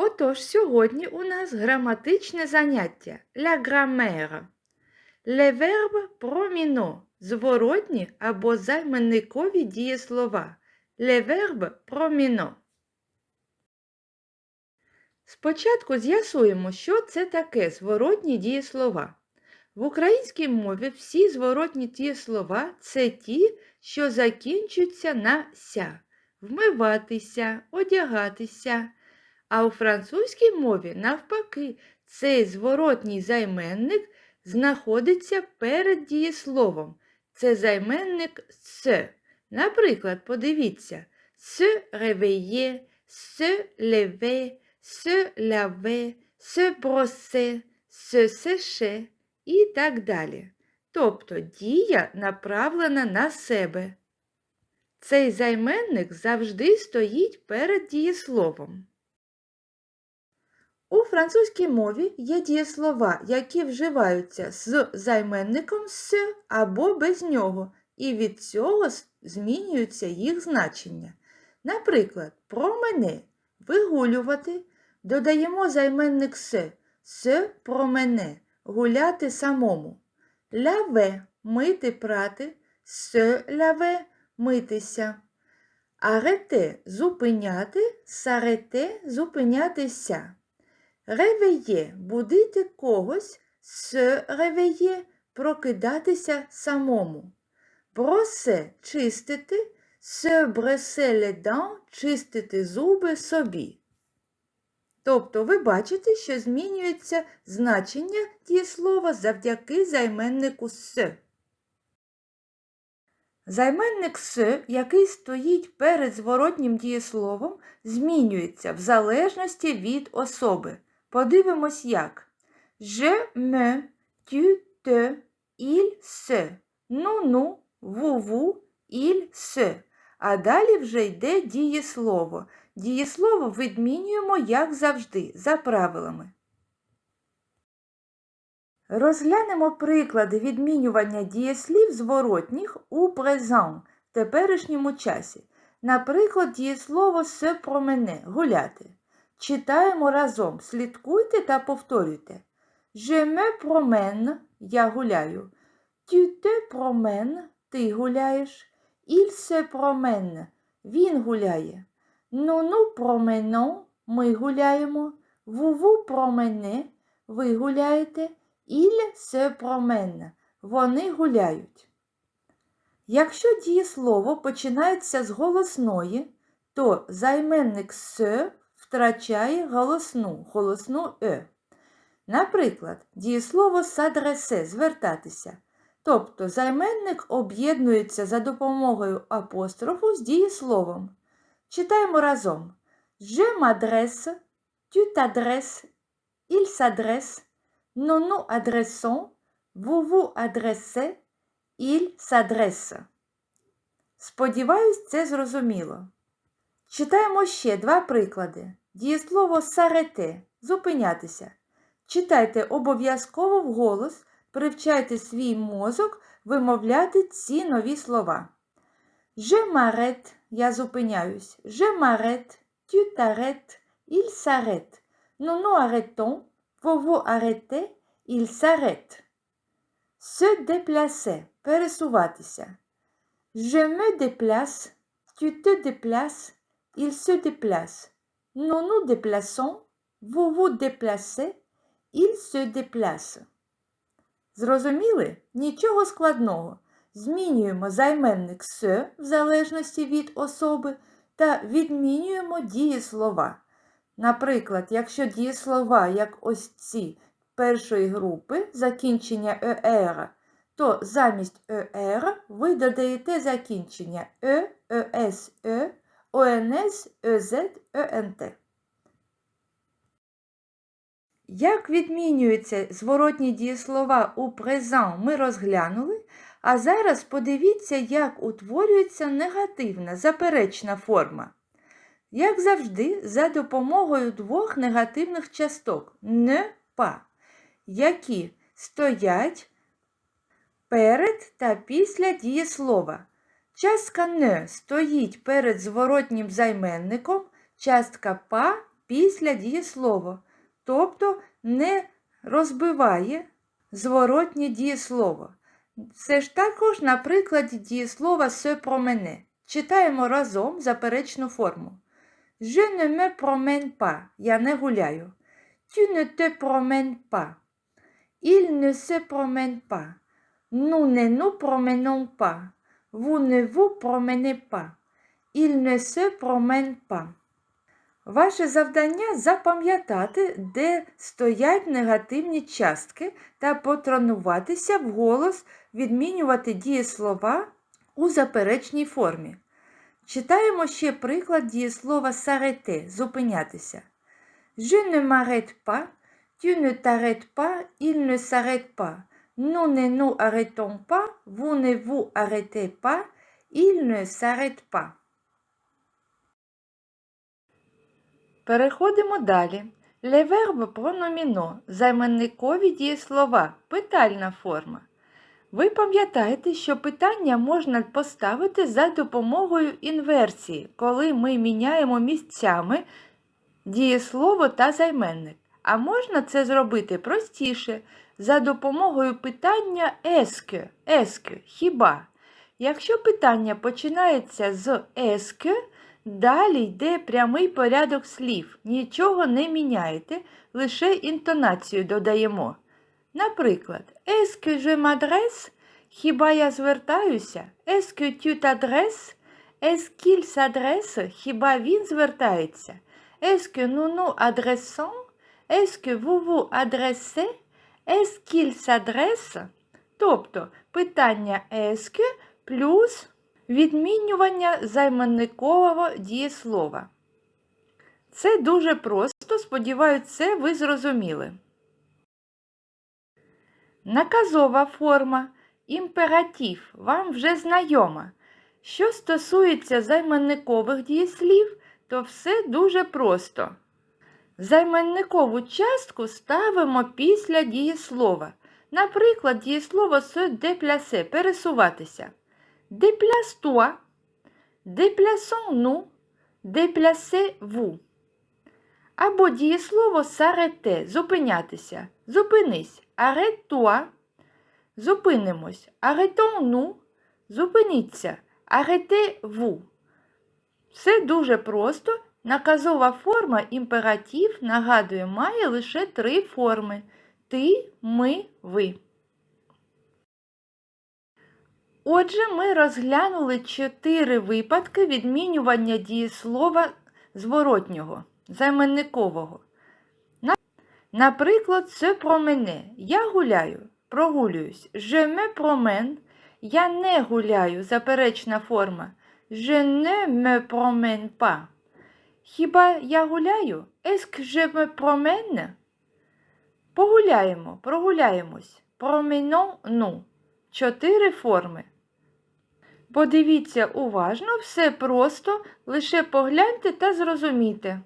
Отож, сьогодні у нас граматичне заняття La grammaire. Le verbe prominent – зворотні або займенникові дієслова. Le verbe prominent. Спочатку з'ясуємо, що це таке зворотні дієслова. В українській мові всі зворотні дієслова – це ті, що закінчуються на ся. Вмиватися, одягатися. А у французькій мові, навпаки, цей зворотній займенник знаходиться перед дієсловом. Це займенник «се». Наприклад, подивіться «se réveiller», «se lever», «se laver», «se brosser», «se sécher» і так далі. Тобто дія направлена на себе. Цей займенник завжди стоїть перед дієсловом. У французькій мові є дієслова, які вживаються з займенником с або без нього, і від цього змінюються їх значення. Наприклад, промене вигулювати, додаємо займенник с, с промене гуляти самому. Ляве мити прати, с ляве митися. Арете зупиняти, сарете зупинятися. Ревеє будити когось, с ревеє прокидатися самому. Бросе чистити, се бресе ледан чистити зуби собі. Тобто ви бачите, що змінюється значення дієслова завдяки займеннику с. Займенник с, який стоїть перед зворотнім дієсловом, змінюється в залежності від особи. Подивимось як. Je me, tu te, il se. Ну-ну, ву-ву, il se. А далі вже йде дієслово. Дієслово відмінюємо, як завжди, за правилами. Розглянемо приклади відмінювання дієслів зворотніх у презент в теперішньому часі. Наприклад, дієслово се промене гуляти. Читаємо разом, слідкуйте та повторюйте. Je me promène – я гуляю. Tu te promènes – ти гуляєш. Il se promène – він гуляє. Nous nous promenons – ми гуляємо. Vous vous promenez – ви гуляєте. Il se promène – вони гуляють. Якщо дієслово починається з голосної, то займенник «се» втрачає голосну, голосну е. Наприклад, дієслово «садресе» звертатися. Тобто займенник об'єднується за допомогою апострофу з дієсловом. Читаємо разом. Je m'adresse, tu t'adresses, il s'adresse, nous nous adressons, vous vous adressez, il s'adresse. Сподіваюсь, це зрозуміло. Читаємо ще два приклади. Дієслово сарете зупинятися. Читайте обов'язково вголос, привчайте свій мозок вимовляти ці нові слова. M'arrête – я зупиняюсь. Nous nous arrêtons, vous vous arrêtez, il s'arrête. Se déplacer – пересуватися. Je me déplace, tu te déplaces, il se déplace. Nous nous déplaçons, vous vous déplacez, il se déplace. Зрозуміли? Нічого складного. Змінюємо займенник «се» в залежності від особи та відмінюємо дієслова. Наприклад, якщо дієслова, як ось ці першої групи, закінчення «ер», то замість «ер» ви додаєте закінчення «е», «ес», «е», ОНС, ЕЗ, ЕНТ. Як відмінюються зворотні дієслова у презент ми розглянули, а зараз подивіться, як утворюється негативна заперечна форма. Як завжди, за допомогою двох негативних часток не па, які стоять перед та після дієслова. Частка не стоїть перед зворотнім займенником, частка па після дієслова, тобто не розбиває зворотнє дієслово. Це ж також на прикладі дієслова se promener. Читаємо разом заперечну форму. Je ne me promène pas. Я не гуляю. Tu ne te promènes pas. Il ne se promène pas. Nous ne nous promenons pas. Vous ne vous promenez pas. Il ne se promène pas. Ваше завдання запам'ятати, де стоять негативні частки та потренуватися вголос відмінювати дієслова у заперечній формі. Читаємо ще приклад дієслова s'arrêter – зупинятися. Je ne m'arrête pas, tu ne t'arrêtes pas, il ne s'arrête pas. Nous ne nous arrêtons pas, vous ne vous arrêtez pas, il ne s'arrête pas. Переходимо далі. Le verbe pronomino – займенникові дієслова, питальна форма. Ви пам'ятаєте, що питання можна поставити за допомогою інверсії, коли ми міняємо місцями дієслово та займенник. А можна це зробити простіше за допомогою питання еске, еске, хіба. Якщо питання починається з еске, далі йде прямий порядок слів. Нічого не міняєте, лише інтонацію додаємо. Наприклад, que je m'adresse? Хіба я звертаюся? Tu t'adresses? Est-ce qu'il s'adresse? Хіба він звертається? Est-ce que nous nous adressons? Est-ce qu'il s'adresse? Тобто питання est-ce плюс відмінювання займенникового дієслова. Це дуже просто, сподіваюся, це ви зрозуміли. Наказова форма імператив вам вже знайома. Що стосується займенникових дієслів, то все дуже просто. Займенникову частку ставимо після дієслова. Наприклад, дієслово se déplacer – пересуватися. Déplace-toi, déplaçons-nous, déplacez-vous. Або дієслово s'arrêter – зупинятися. Зупинись. Arrête-toi. Зупинимось. Arrêtons-nous. Зупиніться. Arrêtez-vous. Все дуже просто. Наказова форма імператив, нагадую, має лише три форми. Ти, ми, ви. Отже, ми розглянули чотири випадки відмінювання дієслова зворотнього, займенникового. На- Наприклад, se promener. Я гуляю, прогулююсь. Je me promène. Я не гуляю, заперечна форма. Je ne me promène pas. Хіба я гуляю? Еск же ми про мене? Погуляємо, прогуляємось. Promenons-nous. Чотири форми. Подивіться уважно, все просто, лише погляньте та зрозумійте.